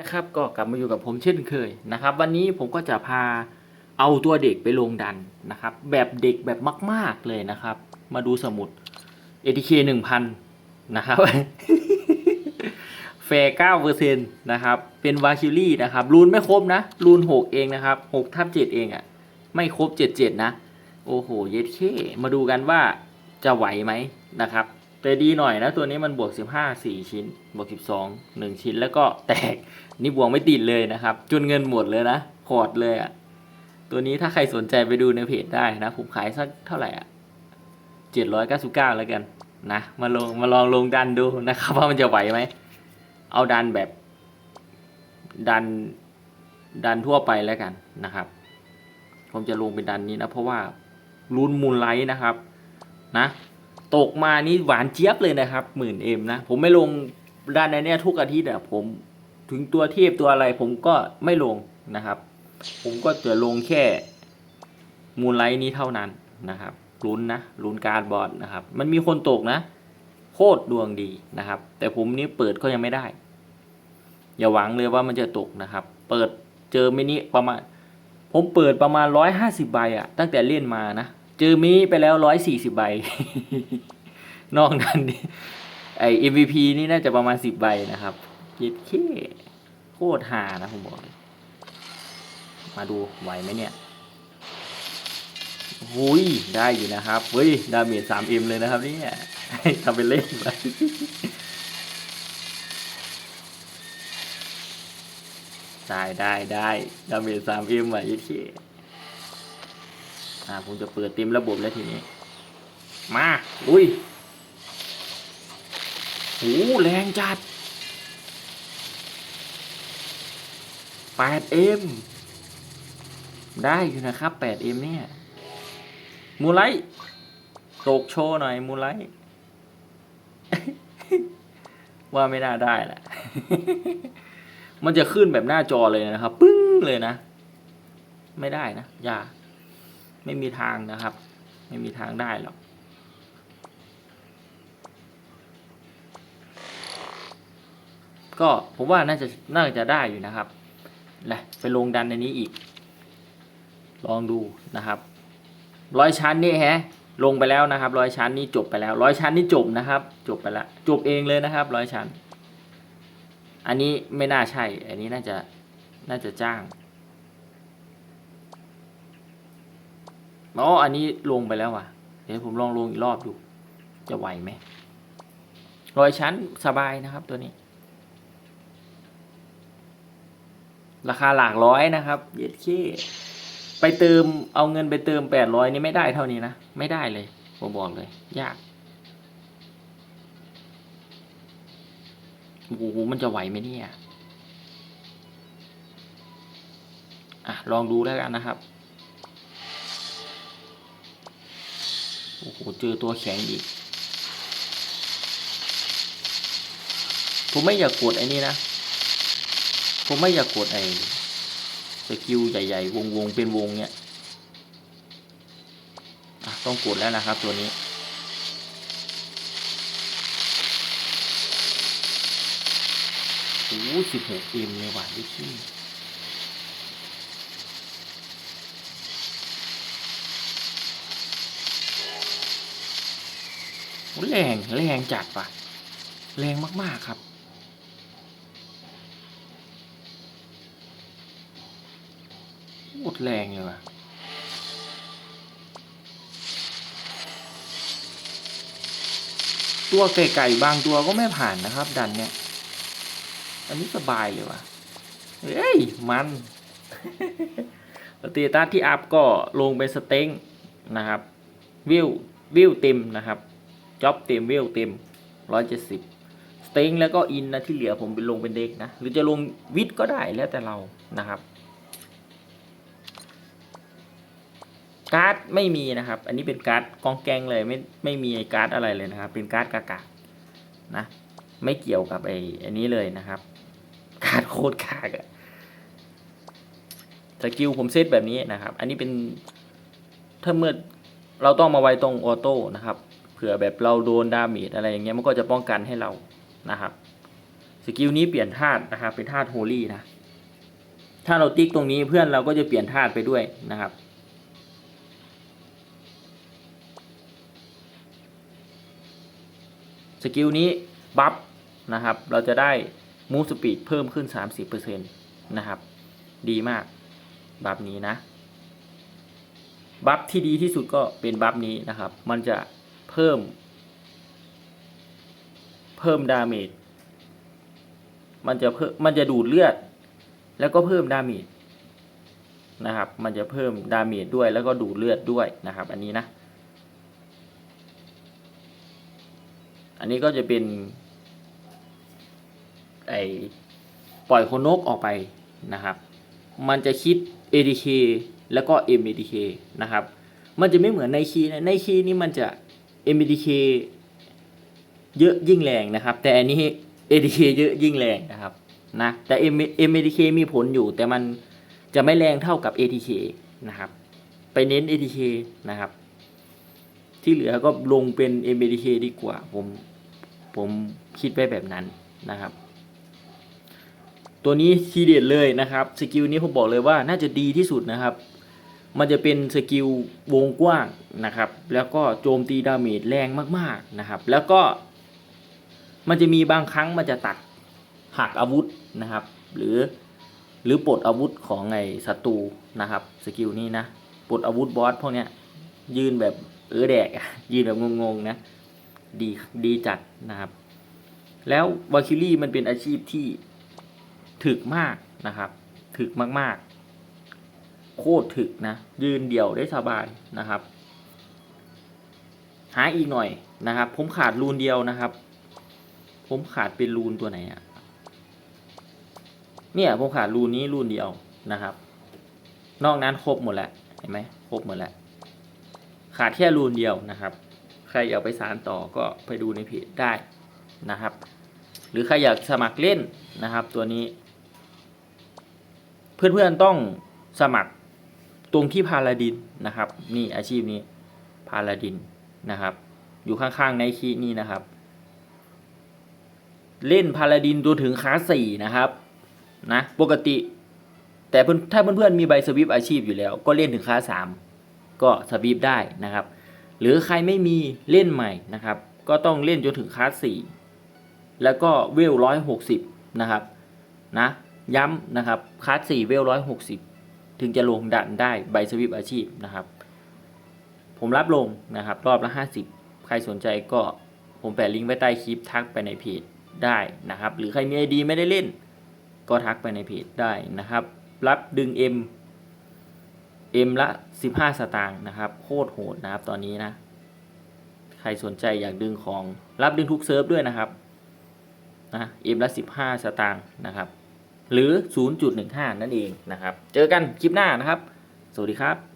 นะครับ ก็กลับมาอยู่กับผมเช่นเคยนะครับ วันนี้ผมก็จะพาเอาตัวเด็กไปลงดันนะครับ แบบเด็กแบบมาก ๆเลยนะครับ มาดูสมุด ATK หนึ่งพันนะครับแฟร์เก้าเปอร์เซ็นต์นะครับ เป็นวาคิลี่นะครับ รูนไม่ครบนะ รูนหกเองนะครับหกทับเจ็ดเองอะ่ะ ไม่ครบเจ็ดเจ็ดนะ โอ้โห เย็ดเคมาดูกันว่าจะไหวไหมนะครับ แต่ดีหน่อยนะ ตัวนี้มันบวก 15 4 ชิ้น บวก 12 1 ชิ้นแล้วก็แตก นี่บวกไม่ติดเลยนะครับ จนเงินหมดเลยนะพอร์ตเลยอะ่ะ ตัวนี้ถ้าใครสนใจไปดูในเพจได้นะ ผมขายสักเท่าไหร่อะ 799 แล้วกันนะมาลงมาลองลงดันดูนะครับว่ามันจะไหวไหม เอาดันแบบ ดันดันทั่วไปแล้วกันนะครับ ผมจะลงเป็นดันนี้นะ เพราะว่ารุนมูลไลท์นะครับ นะ ตกมานี่หวานเจี๊ยบเลยนะครับหมื่นเอ็มนะ ผมไม่ลงดันในเนี้ยทุกอาทิตย์อะผมถึงตัวเทพตัวอะไรผมก็ไม่ลงนะครับ ผมก็จะลงแค่มูลไลท์นี้เท่านั้นนะครับลุ้นนะลุ้นการบอลนะครับ มันมีคนตกนะ โคตรดวงดีนะครับ แต่ผมนี่เปิดก็ยังไม่ได้ อย่าหวังเลยว่ามันจะตกนะครับ เปิดเจอมินิประมาณ ผมเปิดประมาณร้อยห้าสิบใบอะตั้งแต่เล่นมานะ จอมินิไปแล้วร้อยสี่สิบใบ นอกนั้นนี่ไอ MVP นี่น่าจะประมาณสิบใบนะครับเย็ดเคโคตรหานะผมบอกมาดูไหวไหมเนี่ยหุยได้อยู่นะครับเฮ้ยดาเมจสามเอ็มเลยนะครับเนี่ยทำเป็นเล่นไปได้ได้ได้ดาเมจสามเอ็มอะยี่ที อ่าผมจะเปิดเต็มระบบแล้วทีนี้ มาอุ้ยโหแรงจัด 8M ได้อยู่นะครับ 8M เนี่ย มูไลท์ตกโชว์หน่อย มูไลท์ว่าไม่น่าได้แหละ มันจะขึ้นแบบหน้าจอเลยนะครับ ปึ้งเลยนะ ไม่ได้นะ อย่า ไม่มีทางนะครับ ไม่มีทางได้หรอกก็ผมว่าน่าจะน่าจะได้อยู่นะครับนะไปลงดันในนี้อีก ลองดูนะครับร้อยชั้นนี่แฮะ ลงไปแล้วนะครับร้อยชั้นนี่จบไปแล้วร้อยชั้นนี่จบนะครับ จบไปแล้วจบเองเลยนะครับร้อยชั้น อันนี้ไม่น่าใช่ อันนี้น่าจะน่าจะจ้าง อ๋ออันนี้ลงไปแล้วว่ะ เดี๋ยวผมลองลงอีกรอบดู จะไหวไหมร้อยชั้นสบายนะครับตัวนี้ ราคาหลักร้อยนะครับ เย็ดขี้ไปเติมเอาเงินไปเติมแปดร้อยนี่ไม่ได้เท่านี้นะ ไม่ได้เลยผมบอกเลย ยากโอ้โหมันจะไหวไหมเนี่ย อะ ลองดูแล้วกันนะครับ โอ้โหเจอตัวแข็งอีก ผมไม่อยากกดไอ้นี่นะ ผมไม่อยากกดไอ้สกิลใหญ่ๆ วงๆ เป็นวงเนี่ยต้องกดแล้วนะครับตัวนี้ โอ้สิบหกเอ็มเลยว่ะดิชี่ แรงแรงจัดปะแรงมาก ๆ ครับ หมดแรงเลยว่ะตัวไก่ๆบางตัวก็ไม่ผ่านนะครับ ดันเนี่ย อันนี้สบายเลยว่ะ เฮ้ย มันสเตตัสที่อัพก็ลงเป็นสเต็งนะครับ วิววิวเต็มนะครับ จ็อบเต็มเวิวเต็มร้อยเจ็ดสิบสเต็งแล้วก็อินนะที่เหลือผมเป็นลงเป็นเด็กนะ หรือจะลงวิทก็ได้แล้วแต่เรานะครับการ์ดไม่มีนะครับ อันนี้เป็นการ์ดกองแกงเลยไม่ไม่มีการ์ดอะไรเลยนะครับ เป็นการ์ดกากานะไม่เกี่ยวกับไอ้อันนี้เลยนะครับการ์ดโคตรกากอะสกิลผมเซตแบบนี้นะครับ อันนี้เป็นถ้าเมื่อเราต้องมาไว้ตรงออโต้นะครับ ผื่อแบบเราโดนดาเมจอะไรอย่างเงี้ยมันก็จะป้องกันให้เรานะครับสกิลนี้เปลี่ยนธาตุนะครับเป็นธาตุโฮลี่นะถ้าเราติ๊กตรงนี้เพื่อนเราก็จะเปลี่ยนธาตุไปด้วยนะครับสกิลนี้บัฟนะครับเราจะได้มูฟสปีดเพิ่มขึ้น 30%นะครับ ดีมากบัฟนี้นะบัฟที่ดีที่สุดก็เป็นบัฟนี้นะครับ มันจะ เพิ่ม เพิ่มดาเมจมันจะเพิ่มมันจะดูดเลือด แล้วก็เพิ่มดาเมจนะครับ มันจะเพิ่มดาเมจด้วยแล้วก็ดูดเลือดด้วยนะครับ อันนี้นะ อันนี้ก็จะเป็น ไอปล่อยโคนนกออกไปนะครับ มันจะคิด ADK แล้วก็ MADK นะครับ มันจะไม่เหมือนในคีนะในคีนี่มันจะ MADK เยอะยิ่งแรงนะครับ แต่อันนี้ ADK เยอะยิ่งแรงนะครับนะแต่ MADK มีผลอยู่ แต่มันจะไม่แรงเท่ากับ ATK นะครับ ไปเน้น ATK นะครับ ที่เหลือก็ลงเป็น MADK ดีกว่า ผมผมคิดไว้แบบนั้นนะครับ ตัวนี้ทีเด็ดเลยนะครับ สกิลนี้ผมบอกเลยว่าน่าจะดีที่สุดนะครับ มันจะเป็นสกิลวงกว้างนะครับ แล้วก็โจมตีดาเมจแรงมากๆนะครับ แล้วก็มันจะมีบางครั้งมันจะตัดหักอาวุธนะครับ หรือหรือปลดอาวุธของไอ้ศัตรูนะครับสกิลนี้นะปลดอาวุธบอสพวกเนี้ยยืนแบบเออแดกยืนแบบงงๆนะดีดีจัดนะครับ แล้ววาคิลี่มันเป็นอาชีพที่ถึกมากนะครับ ถึกมากๆ โคตรถึกนะ ยืนเดี่ยวได้สบายนะครับ หาอีกหน่อยนะครับ ผมขาดรูนเดียวนะครับ ผมขาดเป็นรูนตัวไหนอะเนี่ยผมขาดรูนนี้รูนเดียวนะครับ นอกนั้นครบหมดแล้วเห็นไหมครบหมดแล้วขาดแค่รูนเดียวนะครับ ใครอยากไปสารต่อก็ไปดูในเพจได้นะครับ หรือใครอยากสมัครเล่นนะครับ ตัวนี้ เพื่อนๆต้องสมัคร ตรงที่พาลาดินนะครับ นี่อาชีพนี้พาลาดินนะครับ อยู่ข้างๆในคีนี่นะครับ เล่นพาลาดินตัวถึงคาสสี่นะครับนะปกติ แต่เพื่อนถ้าเพื่อนๆมีใบสวิปอาชีพอยู่แล้ว ก็เล่นถึงคาสสามก็สวิปได้นะครับ หรือใครไม่มีเล่นใหม่นะครับ ก็ต้องเล่นจนถึงคาสสี่แล้วก็เวลร้อยหกสิบนะครับนะย้ำนะครับคาสสี่เวลร้อยหกสิบ ถึงจะลงดันได้ใบสวิปอาชีพนะครับ ผมรับลงนะครับ รอบละห้าสิบใครสนใจก็ผมแปะลิงก์ไว้ใต้คลิปทักไปในเพจได้นะครับ หรือใครมีไอดีไม่ได้เล่น ก็ทักไปในเพจได้นะครับ รับดึง M M ละ 15 สตางค์นะครับ โคตรโหดนะครับตอนนี้นะ ใครสนใจอยากดึงของรับดึงทุกเซิร์ฟด้วยนะครับนะ M ละ 15 สตางค์นะครับ หรือ 0.15 นั่นเองนะครับ เจอกันคลิปหน้านะครับ สวัสดีครับ